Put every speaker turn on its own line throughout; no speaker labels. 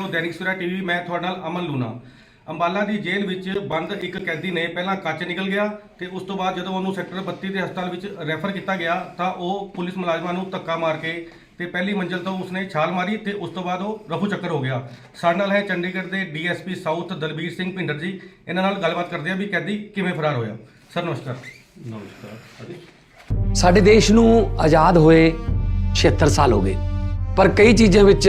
ਹੋ ਦੈਨਿਕ ਸਵੇਰਾ ਟੀਵੀ ਮੈਂ ਤੁਹਾਡੇ ਨਾਲ ਅਮਨ ਲੂਨਾ। ਅੰਬਾਲਾ ਦੀ ਜੇਲ੍ਹ ਵਿੱਚ ਬੰਦ ਇੱਕ ਕੈਦੀ ਨੇ ਪਹਿਲਾਂ ਕੱਚ ਨਿਕਲ ਗਿਆ ਤੇ ਉਸ ਤੋਂ ਬਾਅਦ ਜਦੋਂ ਉਹਨੂੰ ਸੈਕਟਰ 32 ਦੇ ਹਸਪਤਾਲ ਵਿੱਚ ਰੈਫਰ ਕੀਤਾ ਗਿਆ ਤਾਂ ਉਹ ਪੁਲਿਸ ਮੁਲਾਜ਼ਮਾਂ ਨੂੰ ਧੱਕਾ ਮਾਰ ਕੇ ਤੇ ਪਹਿਲੀ ਮੰਜ਼ਲ ਤੋਂ ਉਸਨੇ ਛਾਲ ਮਾਰੀ ਤੇ ਉਸ ਤੋਂ ਬਾਅਦ ਉਹ ਰਫੂ ਚੱਕਰ ਹੋ ਗਿਆ। ਸਾਡੇ ਨਾਲ ਹੈ ਚੰਡੀਗੜ੍ਹ ਦੇ ਡੀਐਸਪੀ ਸਾਊਥ ਦਲਬੀਰ ਸਿੰਘ ਭਿੰਡਰ ਜੀ। ਇਹਨਾਂ ਨਾਲ ਗੱਲਬਾਤ ਕਰਦੇ ਹਾਂ ਵੀ ਕੈਦੀ ਕਿਵੇਂ ਫਰਾਰ ਹੋਇਆ। ਸਰ ਨਮਸਕਾਰ।
ਨਮਸਕਾਰ।
ਸਾਡੇ ਦੇਸ਼ ਨੂੰ ਆਜ਼ਾਦ ਹੋਏ 76 ਸਾਲ ਹੋ ਗਏ ਪਰ ਕਈ ਚੀਜ਼ਾਂ ਵਿੱਚ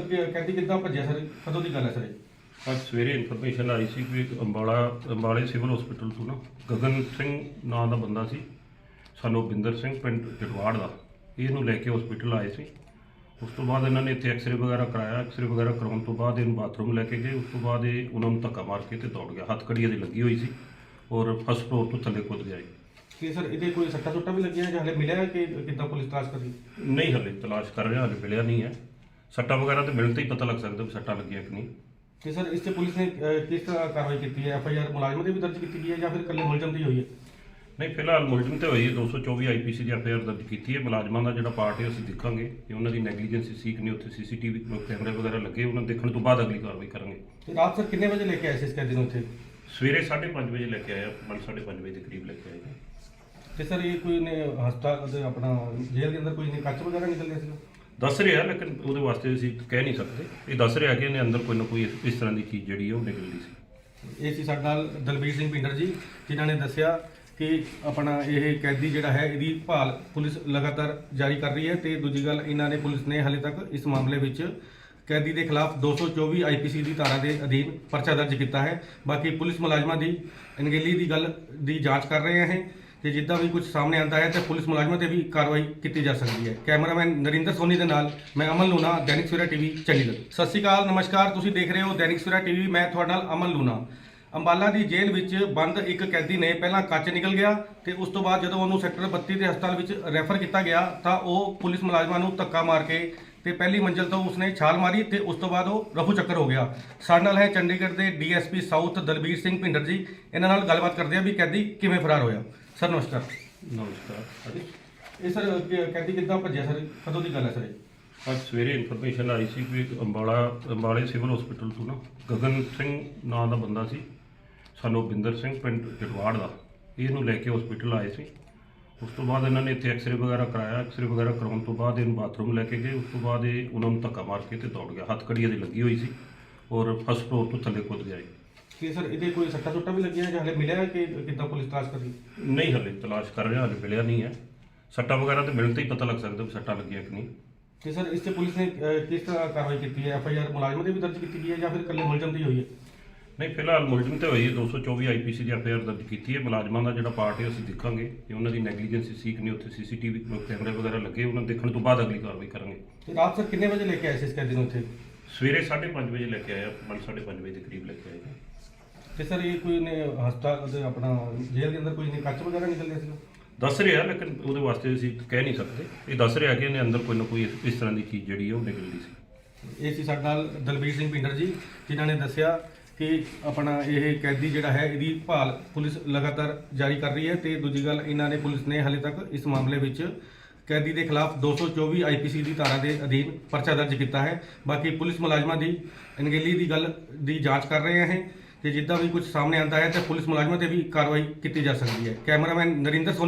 ਕ- ਕੈਦੀ ਕਿੱਦਾਂ ਭੱਜਿਆ ਸਰ? ਕਦੋਂ ਦੀ ਗੱਲ ਹੈ ਸਰ ਇਹ?
ਅੱਜ ਸਵੇਰੇ ਇਨਫੋਰਮੇਸ਼ਨ ਆਈ ਸੀ ਕਿ ਅੰਬਾਲਾ ਅੰਬਾਲੇ ਸਿਵਲ ਹਸਪੀਟਲ ਤੋਂ ਨਾ ਗਗਨ ਸਿੰਘ ਨਾਂ ਦਾ ਬੰਦਾ ਸੀ। ਸਾਨੂੰ ਬਿੰਦਰ ਸਿੰਘ ਪਿੰਡ ਜਟਵਾੜ ਦਾ। ਇਹਨੂੰ ਲੈ ਕੇ ਹਸਪੀਟਲ ਆਏ ਸੀ। ਉਸ ਤੋਂ ਬਾਅਦ ਇਹਨਾਂ ਨੇ ਇੱਥੇ ਐਕਸਰੇ ਵਗੈਰਾ ਕਰਾਇਆ। ਐਕਸਰੇ ਵਗੈਰਾ ਕਰਾਉਣ ਤੋਂ ਬਾਅਦ ਇਹਨੂੰ ਬਾਥਰੂਮ ਲੈ ਕੇ ਗਏ। ਉਸ ਤੋਂ ਬਾਅਦ ਇਹ ਉਹਨਾਂ ਨੂੰ ਧੱਕਾ ਮਾਰ ਕੇ ਤੇ ਦੌੜ ਗਿਆ। ਹੱਥ ਕੜੀ ਇਹਦੀ ਲੱਗੀ ਹੋਈ ਸੀ ਔਰ ਫਸਟ ਫਲੋਰ ਤੋਂ ਥੱਲੇ ਕੁੱਦ ਗਿਆ ਜੀ
ਕੀ ਸਰ ਇਹਦੇ ਕੋਈ ਸੱਟਾ ਸੁੱਟਾ ਵੀ ਲੱਗਿਆ ਜਾਂ ਹਲੇ ਮਿਲਿਆ ਕਿ ਕਿੱਦਾਂ ਪੁਲਿਸ ਤਲਾਸ਼ ਕਰ ਰਹੀ?
ਨਹੀਂ ਹਲੇ ਤਲਾਸ਼ ਕਰ ਰਿਹਾ ਹਲੇ ਮਿਲਿਆ ਨਹੀਂ ਹੈ। ਸੱਟਾਂ ਵਗੈਰਾ ਤੇ ਮਿਲਣ ਤੇ ਹੀ ਪਤਾ ਲੱਗ ਸਕਦਾ ਵੀ ਸੱਟਾਂ ਲੱਗੀਆਂ ਕਿ ਨਹੀਂ।
ਤੇ ਸਰ ਇਸ ਤੇ ਪੁਲਿਸ ਨੇ ਅਹ, ਕਿਸ ਤਰ੍ਹਾਂ ਕਾਰਵਾਈ ਕੀਤੀ ਹੈ? ਐਫ ਆਈ ਆਰ ਮੁਲਾਜ਼ਮ ਦੀ ਵੀ ਦਰਜ ਕੀਤੀ ਗਈ ਹੈ ਜਾਂ ਫਿਰ ਇਕੱਲੇ ਮੁਲਜ਼ਮ ਦੀ ਹੋਈ ਹੈ?
ਨਹੀਂ ਫਿਲਹਾਲ ਮੁਲਜ਼ਮ ਤੇ ਹੋਈ ਹੈ। 224 ਆਈਪੀਸੀ ਦੀ ਐਫਆਈਆਰ ਦਰਜ ਕੀਤੀ ਹੈ। ਮੁਲਾਜ਼ਮਾਂ ਦਾ ਜਿਹੜਾ ਪਾਰਟ ਹੈ ਅਸੀਂ ਦੇਖਾਂਗੇ। ਕਿ ਉਹਨਾਂ ਦੀ ਨੈਗਲੀਜੈਂਸੀ ਸੀਕ ਨਹੀਂ ਉੱਥੇ ਸੀਸੀਟੀਵੀ ਕੈਮਰੇ ਵਗੈਰਾ ਲੱਗੇ ਉਹਨਾਂ ਨੂੰ ਦੇਖਣ ਤੋਂ ਬਾਅਦ ਅਗਲੀ ਕਾਰਵਾਈ ਕਰਾਂਗੇ।
ਤੇ ਰਾਤ ਸਰ ਕਿੰਨੇ ਵਜੇ ਲੈ ਕੇ ਆਏ ਸੀ ਇਸ ਕੈਦੀ ਨੂੰ ਇੱਥੇ
ਸਵੇਰੇ 5:30 ਵਜੇ ਲੈ ਕੇ ਆਇਆ 5:30 ਵਜੇ ਦੇ ਕਰੀਬ ਲੈ ਕੇ ਆਏ।
ਤੇ ਸਰ ਇਹ ਕੋਈ ਨੇ ਹਸਪਤਾਲ ਦੇ ਆਪਣਾ ਜੇਲ੍ਹ ਦੇ ਅੰਦਰ ਕੋਈ ਨੇ ਕੱਚ ਵਗੈਰਾ ਨਿਕਲ ਗਿਆ ਸੀਗਾ?
ਦੱਸ ਰਿਹਾ, ਲੇਕਿਨ ਉਹਦੇ ਵਾਸਤੇ ਅਸੀਂ ਕਹਿ ਨਹੀਂ ਸਕਦੇ। ਇਹ ਦੱਸ ਰਿਹਾ ਕਿ ਇਹਨੇ ਅੰਦਰ ਕੋਈ ਨਾ ਕੋਈ ਇਸ- ਤਰ੍ਹਾਂ ਦੀ ਚੀਜ਼ ਜਿਹੜੀ ਹੈ ਉਹ ਨਿਕਲਦੀ ਸੀ।
ਇਹ ਸੀ ਸਾਡੇ ਨਾਲ ਦਲਬੀਰ ਸਿੰਘ ਭਿੰਡਰ ਜੀ, ਜਿਨ੍ਹਾਂ ਨੇ ਦੱਸਿਆ ਕਿ ਆਪਣਾ ਇਹ ਕੈਦੀ ਜਿਹੜਾ ਹੈ, ਇਹਦੀ ਭਾਲ ਪੁਲਿਸ ਲਗਾਤਾਰ ਜਾਰੀ ਕਰ ਰਹੀ ਹੈ ਤੇ ਦੂਜੀ ਗੱਲ, ਇਹਨਾਂ ਨੇ ਪੁਲਿਸ ਨੇ ਹਾਲੇ ਤੱਕ ਇਸ ਮਾਮਲੇ ਵਿੱਚ ਕੈਦੀ ਦੇ ਖਿਲਾਫ 224 ਆਈਪੀਸੀ ਦੀ ਧਾਰਾ ਦੇ ਅਧੀਨ ਪਰਚਾ ਦਰਜ ਕੀਤਾ ਹੈ। ਬਾਕੀ ਪੁਲਿਸ ਮੁਲਾਜ਼ਮਾਂ ਦੀ ਅਣਗਹਿਲੀ ਦੀ ਗੱਲ ਦੀ ਜਾਂਚ ਕਰ ਰਹੇ ਹੈ ਤੇ ਜਿੱਦਾਂ ਵੀ ਕੁਝ ਸਾਹਮਣੇ ਆਉਂਦਾ ਹੈ ਤੇ ਪੁਲਿਸ ਮੁਲਾਜ਼ਮਾਂ ਤੇ ਵੀ ਕਾਰਵਾਈ ਕੀਤੀ ਜਾ ਸਕਦੀ ਹੈ। ਕੈਮਰਾਮੈਨ ਨਰਿੰਦਰ ਸੋਨੀ ਦੇ ਨਾਲ ਮੈਂ ਅਮਨ ਲੂਨਾ ਦੈਨਿਕ ਸਵੇਰਾ ਟੀਵੀ ਚੰਡੀਗੜ੍ਹ ਸਤਿ ਸ਼੍ਰੀ ਅਕਾਲ, ਨਮਸਕਾਰ, ਤੁਸੀਂ ਦੇਖ ਰਹੇ ਹੋ ਦੈਨਿਕ ਸਵੇਰਾ ਟੀਵੀ, ਮੈਂ ਤੁਹਾਡੇ ਨਾਲ ਅਮਨ ਲੂਨਾ ਅੰਬਾਲਾ ਦੀ ਜੇਲ੍ਹ ਵਿੱਚ ਬੰਦ ਇੱਕ ਕੈਦੀ ਨੇ ਪਹਿਲਾਂ ਕੱਚ ਨਿਕਲ ਗਿਆ ਤੇ ਉਸ ਤੋਂ ਬਾਅਦ ਜਦੋਂ ਉਹਨੂੰ ਸੈਕਟਰ 32 ਦੇ ਹਸਪਤਾਲ ਵਿੱਚ ਰੈਫਰ ਕੀਤਾ ਗਿਆ ਤਾਂ ਉਹ ਪੁਲਿਸ ਮੁਲਾਜ਼ਮਾਂ ਨੂੰ ਧੱਕਾ ਮਾਰ ਕੇ ਤੇ ਪਹਿਲੀ ਮੰਜ਼ਲ ਤੋਂ ਉਸਨੇ ਛਾਲ ਮਾਰੀ ਤੇ ਉਸ ਤੋਂ ਬਾਅਦ ਉਹ ਰਫੂ ਚੱਕਰ ਹੋ ਗਿਆ। ਸਾਡੇ ਨਾਲ ਹੈ ਚੰਡੀਗੜ੍ਹ ਦੇ ਡੀਐਸਪੀ ਸਾਊਥ ਦਲਬੀਰ ਸਿੰਘ ਭਿੰਡਰ ਜੀ। ਇਹਨਾਂ ਨਾਲ ਗੱਲਬਾਤ ਕਰਦੇ ਆ ਵੀ ਕੈਦੀ ਕਿਵੇਂ ਫਰਾਰ ਹੋਇਆ। ਸਰ ਨਮਸਕਾਰ।
ਨਮਸਕਾਰ।
ਇਹ ਸਰ ਕ- ਕੈਦੀ ਭੱਜਿਆ ਸਰ? ਕਦੋਂ ਦੀ ਗੱਲ ਹੈ ਸਰ ਇਹ?
ਅੱਜ ਸਵੇਰੇ ਇਨਫੋਰਮੇਸ਼ਨ ਆਈ ਸੀ ਕਿ ਅੰਬਾਲਾ ਅੰਬਾਲੇ ਸਿਵਲ ਹਸਪੀਟਲ ਤੋਂ ਨਾ ਗਗਨ ਸਿੰਘ ਨਾਂ ਦਾ ਬੰਦਾ ਸੀ। ਸਾਨੂੰ ਬਿੰਦਰ ਸਿੰਘ ਪਿੰਡ ਜਟਵਾੜ ਦਾ। ਇਹਨੂੰ ਲੈ ਕੇ ਹਸਪੀਟਲ ਆਏ ਸੀ। ਉਸ ਤੋਂ ਬਾਅਦ ਇਹਨਾਂ ਨੇ ਇੱਥੇ ਐਕਸਰੇ ਵਗੈਰਾ ਕਰਾਇਆ। ਐਕਸਰੇ ਵਗੈਰਾ ਕਰਾਉਣ ਤੋਂ ਬਾਅਦ ਇਹਨੂੰ ਬਾਥਰੂਮ ਲੈ ਕੇ ਗਏ। ਉਸ ਤੋਂ ਬਾਅਦ ਇਹ ਉਹਨਾਂ ਨੂੰ ਧੱਕਾ ਮਾਰ ਕੇ ਤੇ ਦੌੜ ਗਿਆ। ਹੱਥ ਕੜੀ ਇਹਦੀ ਲੱਗੀ ਹੋਈ ਸੀ ਔਰ ਫਸਟ ਫਲੋਰ ਤੋਂ ਥੱਲੇ ਕੁੱਦ ਗਿਆ ਜੀ
ਕੀ ਸਰ ਇਹਦੇ ਕੋਈ ਸੱਟਾ ਸੁੱਟਾ ਵੀ ਲੱਗਿਆ ਜਾਂ ਹਲੇ ਮਿਲਿਆ ਕਿ ਕਿੱਦਾਂ ਪੁਲਿਸ ਤਲਾਸ਼ ਕਰ? ਰਹੀ
ਨਹੀਂ ਹਲੇ ਤਲਾਸ਼ ਕਰ ਰਿਹਾ ਹਲੇ ਮਿਲਿਆ ਨਹੀਂ ਹੈ। ਸੱਟਾਂ ਵਗੈਰਾ ਤੇ ਮਿਲਣ ਤੇ ਹੀ ਪਤਾ ਲੱਗ ਸਕਦਾ ਵੀ ਸੱਟਾਂ ਲੱਗੀਆਂ ਕਿ ਨਹੀਂ।
ਤੇ ਸਰ ਇਸ ਤੇ ਪੁਲਿਸ ਨੇ ਅਹ, ਕਿਸ ਤਰ੍ਹਾਂ ਕਾਰਵਾਈ ਕੀਤੀ ਹੈ? ਐਫ ਆਈ ਆਰ ਮੁਲਾਜ਼ਮ ਦੀ ਵੀ ਦਰਜ ਕੀਤੀ ਗਈ ਹੈ ਜਾਂ ਫਿਰ ਇਕੱਲੇ ਮੁਲਜ਼ਮ ਦੀ ਹੋਈ ਹੈ?
ਨਹੀਂ ਫਿਲਹਾਲ ਮੁਲਜ਼ਮ ਤੇ ਹੋਈ ਹੈ। 224 ਆਈਪੀਸੀ ਦੀ ਐਫਆਈਆਰ ਦਰਜ ਕੀਤੀ ਹੈ। ਮੁਲਾਜ਼ਮਾਂ ਦਾ ਜਿਹੜਾ ਪਾਰਟ ਹੈ ਅਸੀਂ ਦੇਖਾਂਗੇ। ਕਿ ਉਹਨਾਂ ਦੀ ਨੈਗਲੀਜੈਂਸੀ ਸੀਕ ਨਹੀਂ ਉੱਥੇ ਸੀਸੀਟੀਵੀ ਕੈਮਰੇ ਵਗੈਰਾ ਲੱਗੇ ਉਹਨਾਂ ਦੇਖਣ ਤੋਂ ਬਾਅਦ ਅਗਲੀ ਕਾਰਵਾਈ ਕਰਾਂਗੇ।
ਤੇ ਰਾਤ ਸਰ ਕਿੰਨੇ ਵਜੇ ਲੈ ਕੇ ਆਏ ਸੀ ਇਸ ਕੈਦੀ ਨੂੰ ਇੱਥੇ
ਸਵੇਰੇ 5:30 ਵਜੇ ਲੈ ਕੇ ਆਇਆ 5:30 ਵਜੇ ਦੇ ਕਰੀਬ ਲੈ ਕੇ ਨੇ।
ਤੇ ਸਰ ਇਹ ਕੋਈ ਨੇ ਹਸਪਤਾਲ ਦੇ ਆਪਣਾ ਜੇਲ੍ਹ ਦੇ ਅੰਦਰ ਕੋਈ ਨੇ ਕੱਚ ਵਗੈਰਾ ਨਿਕਲ ਗਿਆ ਸੀਗਾ?
ਦੱਸ ਰਿਹਾ ਲੇਕਿਨ ਉਹਦੇ ਵਾਸਤੇ ਅਸੀਂ ਕਹਿ ਨਹੀਂ ਸਕਦੇ। ਇਹ ਦੱਸ ਰਿਹਾ ਕਿ ਇਹਨੇ ਅੰਦਰ ਕੋਈ ਨਾ ਕੋਈ ਇਸ- ਇਸ ਤਰ੍ਹਾਂ ਦੀ ਚੀਜ਼ ਜਿਹੜੀ ਹੈ ਉਹ ਨਿਕਲਦੀ ਸੀ।
ਇਹ ਸੀ ਸਾਡੇ ਨਾਲ ਦਲਬੀਰ ਸਿੰਘ ਭਿੰਡਰ ਜੀ ਜਿਨ੍ਹਾਂ ਨੇ ਦੱਸਿਆ ਕਿ ਆਪਣਾ ਇਹ ਕੈਦੀ ਜਿਹੜਾ ਹੈ ਇਹਦੀ ਭਾਲ ਪੁਲਿਸ ਲਗਾਤਾਰ ਜਾਰੀ ਕਰ ਰਹੀ ਹੈ ਤੇ ਦੂਜੀ ਗੱਲ ਇਹਨਾਂ ਨੇ ਪੁਲਿਸ ਨੇ ਹਾਲੇ ਤੱਕ ਇਸ ਮਾਮਲੇ ਵਿੱਚ ਕੈਦੀ ਦੇ ਖਿਲਾਫ 224 ਆਈਪੀਸੀ ਦੀ ਧਾਰਾ ਦੇ ਅਧੀਨ ਪਰਚਾ ਦਰਜ ਕੀਤਾ ਹੈ। ਬਾਕੀ ਪੁਲਿਸ ਮੁਲਾਜ਼ਮਾਂ ਦੀ ਅਣਗਹਿਲੀ ਦੀ ਗੱਲ ਦੀ ਜਾਂਚ ਕਰ ਰਹੇ ਹੈ ਤੇ ਜਿੱਦਾਂ ਵੀ ਕੁਝ ਸਾਹਮਣੇ ਆਉਂਦਾ ਹੈ ਤੇ ਪੁਲਿਸ ਮੁਲਾਜ਼ਮਾਂ ਤੇ ਵੀ ਕਾਰਵਾਈ ਕੀਤੀ ਜਾ ਸਕਦੀ ਹੈ। ਕੈਮਰਾਮੈਨ ਨਰਿੰਦਰ ਸੋਨੀ